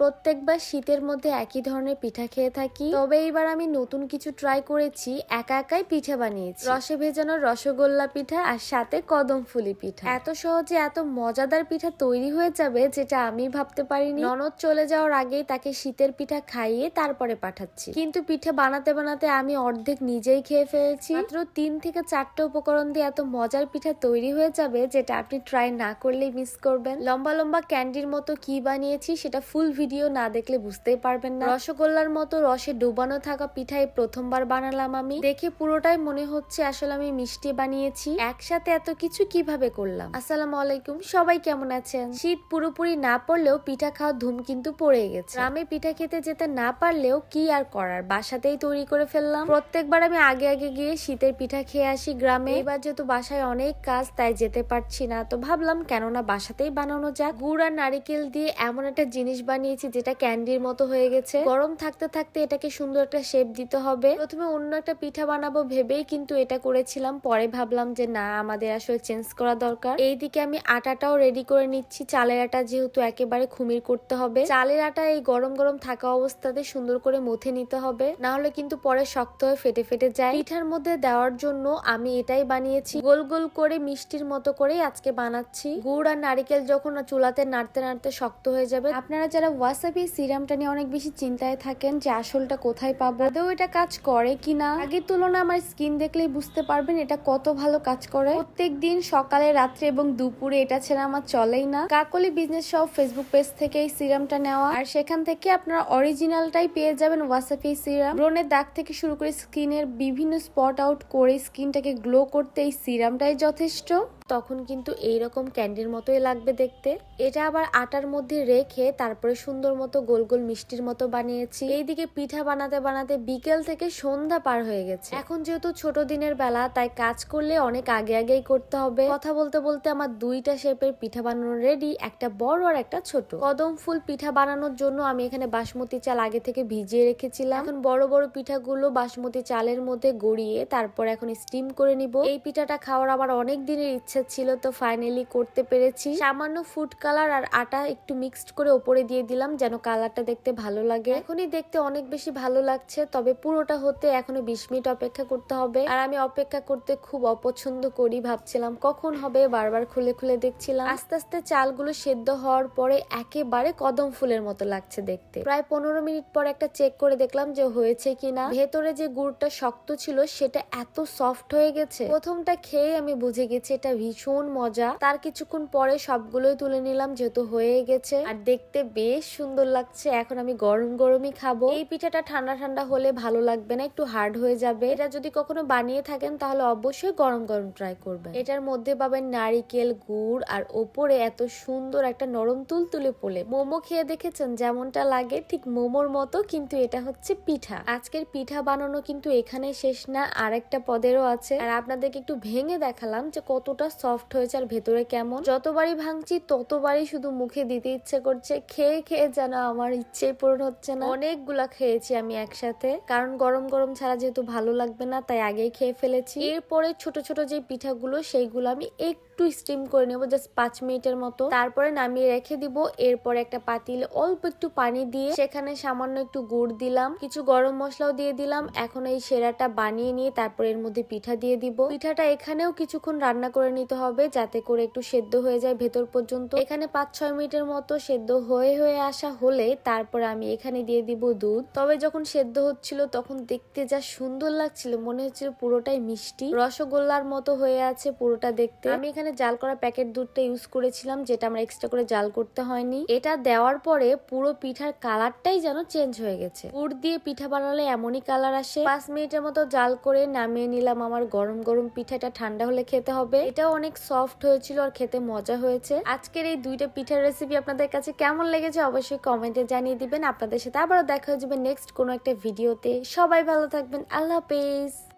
প্রত্যেকবার শীতের মধ্যে একই ধরনের পিঠা খেয়ে থাকি। তবে এইবার আমি নতুন কিছু ট্রাই করেছি, একা একাই পিঠা বানিয়েছি। রসে ভেজানো রসগোল্লা পিঠা আর সাথে কদম ফুলি পিঠা। এত সহজে এত মজাদার পিঠা তৈরি হয়ে যাবে যেটা আমি ভাবতে পারিনি। ননদ চলে যাওয়ার আগেই তাকে শীতের পিঠা খাইয়ে তারপরে পাঠাচ্ছি। কিন্তু পিঠা বানাতে বানাতে আমি অর্ধেক নিজেই খেয়ে ফেলেছি। মাত্র তিন থেকে চারটে উপকরণ দিয়ে এত মজার পিঠা তৈরি হয়ে যাবে যেটা আপনি ট্রাই না করলেই মিস করবেন। লম্বা লম্বা ক্যান্ডির মতো কি বানিয়েছি সেটা ফুল ভিডিও না দেখলে বুঝতেই পারবেন না। রসগোল্লার মতো রসে ডুবানো থাকা পিঠাই প্রথমবার বানালাম আমি। দেখে পুরোটাই মনে হচ্ছে আসলে আমি মিষ্টি বানিয়েছি। একসাথে এত কিছু কীভাবে করলাম? আসসালামু আলাইকুম, সবাই কেমন আছেন? শীত পুরোপুরি না পড়লেও পিঠা খাওয়ার ধুম কিন্তু পড়ে গেছে। গ্রামে পিঠা খেতে যেতে না পারলেও কি আর করার? বাসাতেই তৈরি করে ফেললাম। প্রত্যেকবার আমি আগে আগে গিয়ে শীতের পিঠা খেয়ে আসি গ্রামে। এবার যেহেতু বাসায় অনেক কাজ, তাই যেতে পারছি না। তো ভাবলাম কেননা বাসাতেই বানানো যাক। গুড় আর নারিকেল দিয়ে এমন একটা জিনিস বানিয়েছি যেটা ক্যান্ডির মতো হয়ে গেছে। গরম থাকতে থাকতে এটাকে সুন্দর একটা শেপ দিতে হবে। প্রথমে অন্য একটা পিঠা বানাবো ভেবেই কিন্তু এটা করেছিলাম। পরে ভাবলাম যে না, আমাদের আসলে চেঞ্জ করা দরকার। এইদিকে আমি আটাটাও রেডি করে নিচ্ছি। চালের আটা যেহেতু একেবারে খুমির করতে হবে। চালের আটা এই গরম গরম থাকা অবস্থাতে সুন্দর করে মথে নিতে হবে। না হলে কিন্তু পরে শক্ত হয়ে ফেটে ফেটে যায়। পিঠার মধ্যে দেওয়ার জন্য আমি এটাই বানিয়েছি। গোল গোল করে মিষ্টির মতো করে আজকে বানাচ্ছি। গুড় আর নারিকেল যখন চুলাতে নাড়তে নাড়তে শক্ত হয়ে যাবে, আপনারা যারা ওয়াসাবি সিরামটা নিয়ে অনেক বেশি চিন্তায় থাকেন যে আসলটা কোথায় পাবো, আদৌ এটা কাজ করে কিনা। আগের তুলনায় আমার স্কিন দেখলেই বুঝতে পারবেন এটা কত ভালো কাজ করে। প্রত্যেক দিন সকালে, রাত্রে এবং দুপুরে এটা ছাড়া আমার চলেই না। কাকলি বিজনেস সব ফেসবুক পেজ থেকে এই সিরামটা নেওয়া। আর সেখান থেকে আপনারা অরিজিনালটাই পেয়ে যাবেন ওয়াসাফি সিরাম। ব্রণের দাগ থেকে শুরু করে স্কিনের বিভিন্ন স্পট আউট করে স্কিনটাকে গ্লো করতে এই সিরামটাই যথেষ্ট। তখন কিন্তু এইরকম ক্যান্ডির মতোই লাগবে দেখতে। এটা আবার আটার মধ্যে রেখে তারপরে সুন্দর মতো গোল গোল মিষ্টির মতো বানিয়েছি। এইদিকে পিঠা বানাতে বানাতে বিকেল থেকে সন্ধ্যা পার হয়ে গেছে। এখন যেহেতু ছোট দিনের বেলা, তাই কাজ করলে অনেক আগে আগেই করতে হবে। কথা বলতে বলতে আমার দুইটা শেপের পিঠা বানানো রেডি একটা বড় আর একটা ছোট। কদম ফুল পিঠা বানানোর জন্য আমি এখানে বাসমতি চাল আগে থেকে ভিজিয়ে রেখেছিলাম। এখন বড় বড় পিঠাগুলো বাসমতি চালের মধ্যে গড়িয়ে তারপর এখন স্টিম করে নিব। এই পিঠাটা খাওয়ার আমার অনেক দিনের ইচ্ছা ছিল তো ফাইনালি করতে পেরেছি। সামান্য ফুড কালার আর আটা একটু মিক্সড করে ওপরে দিয়ে দিলাম যেন কালারটা দেখতে ভালো লাগে। এখনই দেখতে অনেক বেশি ভালো লাগছে, তবে পুরোটা হতে এখনও বিশ মিনিট অপেক্ষা করতে হবে। আর আমি অপেক্ষা করতে খুব অপছন্দ করি ভাবছিলাম, কখন হবে বারবার খুলে খুলে দেখছিলাম। আস্তে আস্তে চালগুলো সেদ্ধ হওয়ার পরে একেবারে কদম ফুলের মতো লাগছে দেখতে। প্রায় পনেরো মিনিট পর একটা চেক করে দেখলাম যে হয়েছে কিনা। ভেতরে যে গুড়টা শক্ত ছিল সেটা এত সফট হয়ে গেছে। প্রথমটা খেয়ে আমি বুঝে গেছি এটা ভীষণ মজা। তার কিছুক্ষণ পরে সবগুলোই তুলে নিলাম, যেহেতু হয়ে গেছে। আর দেখতে বেশ সুন্দর লাগছে। এখন আমি গরম গরমই খাব। এই পিঠাটা ঠান্ডা ঠান্ডা হলে ভালো লাগবে না, একটু হার্ড হয়ে যাবে। এটা যদি কখনো বানিয়ে থাকেন, তাহলে অবশ্যই গরম গরম ট্রাই করবেন। এটার মধ্যে পাবেন নারিকেল গুড়, আর ওপরে এত সুন্দর একটা নরম তুলতুলে পোলে। মোমো খেয়ে দেখেছেন? যেমনটা লাগে, ঠিক মোমোর মতো, কিন্তু এটা হচ্ছে পিঠা। আজকের পিঠা বানানো কিন্তু এখানে শেষ না আর একটা পদেরও আছে। আর আপনাদেরকে একটু ভেঙে দেখালাম যে কতটা সফট হয়েছে আর ভেতরে কেমন? যতবারই ভাঙছি, ততবারই শুধু মুখে দিতে ইচ্ছে করছে। খেয়ে খেয়ে যেন আমার ইচ্ছে পূরণ হচ্ছে না। অনেকগুলা খেয়েছি আমি একসাথে। কারণ গরম গরম ছাড়া যেহেতু ভালো লাগবে না, তাই আগেই খেয়ে ফেলেছি। এরপরে ছোট ছোট যে পিঠাগুলো, সেইগুলো আমি একটু স্টিম করে নেব জাস্ট পাঁচ মিনিটের মতো। তারপরে নামিয়ে রেখে দিব। এরপরে একটা পাতিলে অল্প একটু পানি দিয়ে সেখানে সামান্য একটু গুড় দিলাম। কিছু গরম মশলাও দিয়ে দিলাম। এখন এই সেরাটা বানিয়ে নিয়ে তারপর এর মধ্যে পিঠা দিয়ে দিব। পিঠাটা এখানেও কিছুক্ষণ রান্না করে নিতে হবে যাতে করে একটু সেদ্ধ হয়ে যায় ভেতর পর্যন্ত। এখানে পাঁচ ছয় মিনিটের মতো সেদ্ধ হয়ে হয়ে আসা হলে তারপর আমি এখানে দিয়ে দিব দুধ। তবে যখন সেদ্ধ হচ্ছিল তখন দেখতে যা সুন্দর লাগছিল, মনে হচ্ছিল পুরোটাই মিষ্টি। রসগোল্লার মতো হয়ে আছে পুরোটা দেখতে। আমি এখানে জাল করা প্যাকেট দুধটা ইউজ করেছিলাম, যেটা আমরা এক্সট্রা করে জাল করতে হয়নি। এটা দেওয়ার পরে পুরো পিঠার কালারটাই যেন চেঞ্জ হয়ে গেছে। গুড় দিয়ে পিঠা বানালে এমনই কালার আসে। পাঁচ মিনিটের মতো জাল করে নামিয়ে নিলাম আমার গরম গরম পিঠাটা। ঠান্ডা হলে খেতে হবে। এটাও অনেক সফট হয়েছিল আর খেতে মজা হয়েছে। আজকের এই দুইটা পিঠার রেসিপি আপনাদের কাছে কেমন লেগেছে অবশ্যই কমেন্টে জানিয়ে দিবেন। আপনাদের সাথে আবারও দেখা হয়ে যাবে নেক্সট কোনো একটা ভিডিওতে সবাই ভালো থাকবেন। আল্লাহ হাফেজ।